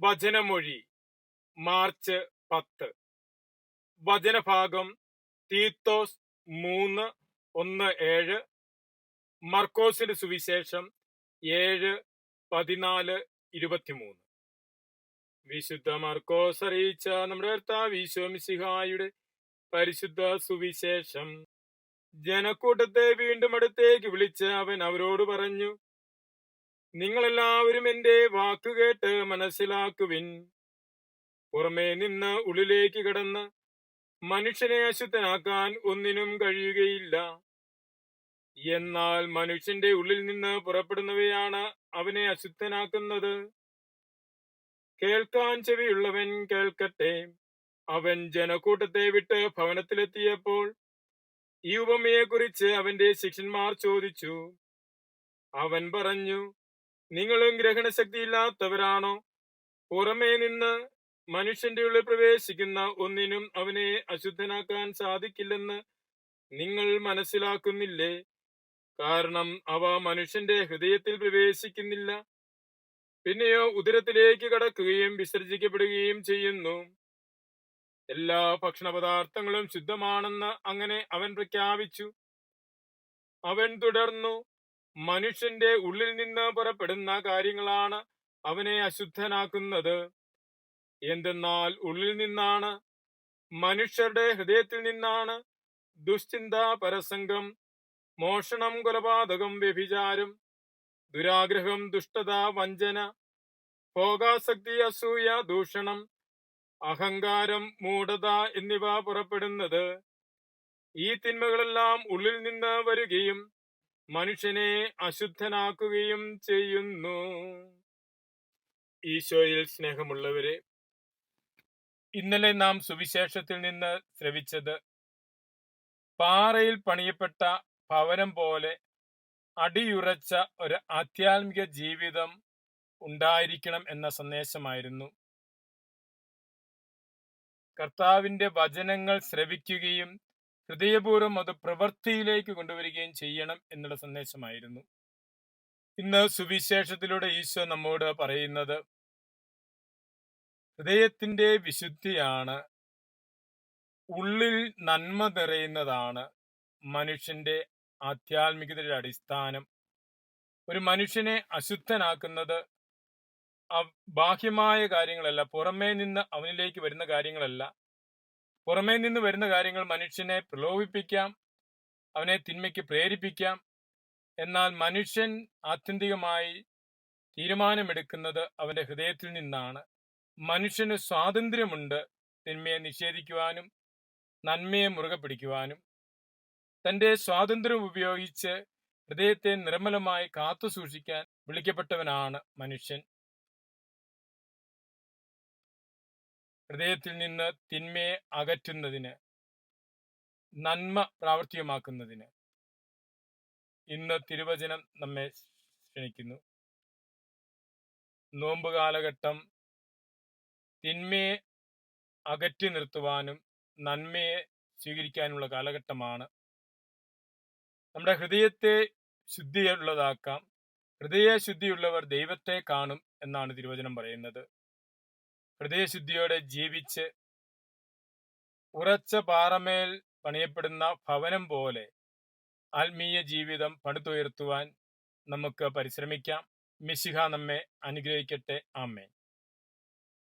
വചനമൊഴി March പത്ത്. വചനഭാഗം തീത്തോസ് മൂന്ന് ഒന്ന് ഏഴ്. മർക്കോസിന് സുവിശേഷം ഏഴ് പതിനാല് ഇരുപത്തിമൂന്ന്. വിശുദ്ധ മർക്കോസ് അറിയിച്ച നമ്മുടെ കർത്താവ് പരിശുദ്ധ സുവിശേഷം. ജനക്കൂട്ടത്തെ വീണ്ടും അടുത്തേക്ക് വിളിച്ച് അവൻ അവരോട് പറഞ്ഞു നിങ്ങളെല്ലാവരും എന്റെ വാക്കുകേട്ട് മനസ്സിലാക്കുവിൻ. പുറമേ നിന്ന് ഉള്ളിലേക്ക് കടന്ന് മനുഷ്യനെ അശുദ്ധനാക്കാൻ ഒന്നിനും കഴിയുകയില്ല. എന്നാൽ മനുഷ്യന്റെ ഉള്ളിൽ നിന്ന് പുറപ്പെടുന്നവയാണ് അവനെ അശുദ്ധനാക്കുന്നത്. കേൾക്കാൻ ചെവിയുള്ളവൻ കേൾക്കട്ടെ. അവൻ ജനക്കൂട്ടത്തെ വിട്ട് ഭവനത്തിലെത്തിയപ്പോൾ ഈ ഉപമയെക്കുറിച്ച് അവന്റെ ശിഷ്യന്മാർ ചോദിച്ചു. അവൻ പറഞ്ഞു നിങ്ങളും ഗ്രഹണശക്തി ഇല്ലാത്തവരാണോ പുറമേ നിന്ന് മനുഷ്യന്റെ ഉള്ളിൽ പ്രവേശിക്കുന്ന ഒന്നിനും അവനെ അശുദ്ധനാക്കാൻ സാധിക്കില്ലെന്ന് നിങ്ങൾ മനസ്സിലാക്കുന്നില്ലേ? കാരണം അവ മനുഷ്യന്റെ ഹൃദയത്തിൽ പ്രവേശിക്കുന്നില്ല. പിന്നെയോ ഉദരത്തിലേക്ക് കടക്കുകയും വിസർജിക്കപ്പെടുകയും ചെയ്യുന്നു. എല്ലാ ഭക്ഷണപദാർത്ഥങ്ങളും ശുദ്ധമാണെന്ന് അങ്ങനെ അവൻ പ്രഖ്യാപിച്ചു. അവൻ തുടർന്നു മനുഷ്യന്റെ ഉള്ളിൽ നിന്ന് പുറപ്പെടുന്ന കാര്യങ്ങളാണ് അവനെ അശുദ്ധനാക്കുന്നത്. എന്തെന്നാൽ ഉള്ളിൽ നിന്നാണ് മനുഷ്യരുടെ ഹൃദയത്തിൽ നിന്നാണ് ദുശ്ചിന്ത പരസംഗം മോഷണം കൊലപാതകം വ്യഭിചാരം ദുരാഗ്രഹം ദുഷ്ടത വഞ്ചന ഭോഗാസക്തി അസൂയ ദൂഷണം അഹങ്കാരം മൂഢത എന്നിവ പുറപ്പെടുന്നത്. ഈ തിന്മകളെല്ലാം ഉള്ളിൽ നിന്ന് വരികയും മനുഷ്യനെ അശുദ്ധനാക്കുകയും ചെയ്യുന്നു. ഈശോയിൽ സ്നേഹമുള്ളവരെ ഇന്നലെ നാം സുവിശേഷത്തിൽ നിന്ന് ശ്രവിച്ചത് പാറയിൽ പണിയപ്പെട്ട ഭവനം പോലെ അടിയുറച്ച ഒരു ആധ്യാത്മിക ജീവിതം ഉണ്ടായിരിക്കണം എന്ന സന്ദേശമായിരുന്നു. കർത്താവിന്റെ വചനങ്ങൾ ശ്രവിക്കുകയും ഹൃദയപൂർവം അത് പ്രവൃത്തിയിലേക്ക് കൊണ്ടുവരികയും ചെയ്യണം എന്നുള്ള സന്ദേശമായിരുന്നു. ഇന്ന് സുവിശേഷത്തിലൂടെ ഈശോ നമ്മോട് പറയുന്നത് ഹൃദയത്തിന്റെ വിശുദ്ധിയാണ് ഉള്ളിൽ നന്മ നിറയുന്നതാണ് മനുഷ്യന്റെ ആധ്യാത്മികതയുടെ അടിസ്ഥാനം. ഒരു മനുഷ്യനെ അശുദ്ധനാക്കുന്നത് ബാഹ്യമായ കാര്യങ്ങളല്ല പുറമേ നിന്ന് അവനിലേക്ക് വരുന്ന കാര്യങ്ങളല്ല. പുറമേ നിന്ന് വരുന്ന കാര്യങ്ങൾ മനുഷ്യനെ പ്രലോഭിപ്പിക്കാം അവനെ തിന്മയ്ക്ക് പ്രേരിപ്പിക്കാം. എന്നാൽ മനുഷ്യൻ ആത്യന്തികമായി തീരുമാനമെടുക്കുന്നത് അവന്റെ ഹൃദയത്തിൽ നിന്നാണ്. മനുഷ്യന് സ്വാതന്ത്ര്യമുണ്ട് തിന്മയെ നിഷേധിക്കുവാനും നന്മയെ മുറുകെ പിടിക്കുവാനും. തന്റെ സ്വാതന്ത്ര്യം ഉപയോഗിച്ച് ഹൃദയത്തെ നിർമ്മലമായി കാത്തു സൂക്ഷിക്കാൻ വിളിക്കപ്പെട്ടവനാണ് മനുഷ്യൻ. ഹൃദയത്തിൽ നിന്ന് തിന്മയെ അകറ്റുന്നതിന് നന്മ പ്രാവർത്തികമാക്കുന്നതിന് ഇന്ന് തിരുവചനം നമ്മെ ക്ഷണിക്കുന്നു. നോമ്പ് കാലഘട്ടം തിന്മയെ അകറ്റി നിർത്തുവാനും നന്മയെ സ്വീകരിക്കാനുമുള്ള കാലഘട്ടമാണ്. നമ്മുടെ ഹൃദയത്തെ ശുദ്ധിയുള്ളതാക്കാം. ഹൃദയ ശുദ്ധിയുള്ളവർ ദൈവത്തെ കാണും എന്നാണ് തിരുവചനം പറയുന്നത്. ഹൃദയശുദ്ധിയോടെ ജീവിച്ച് ഉറച്ച പാറമേൽ പണിയപ്പെടുന്ന ഭവനം പോലെ ആത്മീയ ജീവിതം പടുത്തുയർത്തുവാൻ നമുക്ക് പരിശ്രമിക്കാം. മിശിഹ നമ്മെ അനുഗ്രഹിക്കട്ടെ. ആമേൻ.